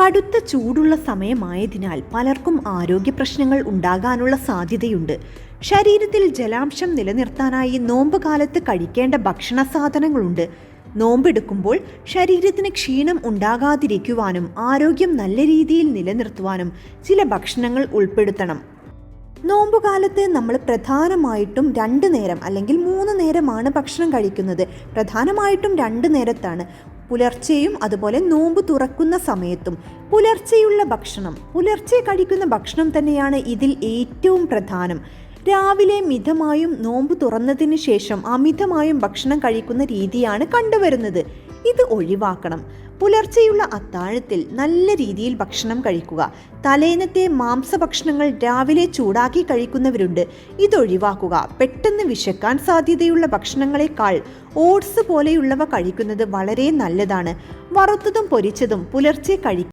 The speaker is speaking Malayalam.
കടുത്ത ചൂടുള്ള സമയമായതിനാൽ പലർക്കും ആരോഗ്യ പ്രശ്നങ്ങൾ ഉണ്ടാകാനുള്ള സാധ്യതയുണ്ട്. ശരീരത്തിൽ ജലാംശം നിലനിർത്താനായി നോമ്പ് കാലത്ത് കഴിക്കേണ്ട ഭക്ഷണ സാധനങ്ങളുണ്ട്. നോമ്പെടുക്കുമ്പോൾ ശരീരത്തിന് ക്ഷീണം ഉണ്ടാകാതിരിക്കുവാനും ആരോഗ്യം നല്ല രീതിയിൽ നിലനിർത്തുവാനും ചില ഭക്ഷണങ്ങൾ ഉൾപ്പെടുത്തണം. നോമ്പുകാലത്ത് നമ്മൾ പ്രധാനമായിട്ടും രണ്ട് നേരം അല്ലെങ്കിൽ മൂന്ന് നേരമാണ് ഭക്ഷണം കഴിക്കുന്നത്. പ്രധാനമായിട്ടും രണ്ട് നേരത്താണ്. പുലർച്ചെയും അതുപോലെ നോമ്പ് തുറക്കുന്ന സമയത്തും പുലർച്ചെയുള്ള ഭക്ഷണം പുലർച്ചെ കഴിക്കുന്ന ഭക്ഷണം തന്നെയാണ് ഇതിൽ ഏറ്റവും പ്രധാനം. രാവിലെ മിതമായും നോമ്പ് തുറന്നതിന് ശേഷം അമിതമായും ഭക്ഷണം കഴിക്കുന്ന രീതിയാണ് കണ്ടുവരുന്നത്. ഇത് ഒഴിവാക്കണം. പുലർച്ചെയുള്ള അത്താഴത്തിൽ നല്ല രീതിയിൽ ഭക്ഷണം കഴിക്കുക. തലേന്നത്തെ മാംസഭക്ഷണങ്ങൾ രാവിലെ ചൂടാക്കി കഴിക്കുന്നവരുണ്ട്. ഇതൊഴിവാക്കുക പെട്ടെന്ന് വിശക്കാൻ സാധ്യതയുള്ള ഭക്ഷണങ്ങളെക്കാൾ ഓട്സ് പോലെയുള്ളവ കഴിക്കുന്നത് വളരെ നല്ലതാണ്. വറുത്തതും പൊരിച്ചതും പുലർച്ചെ കഴി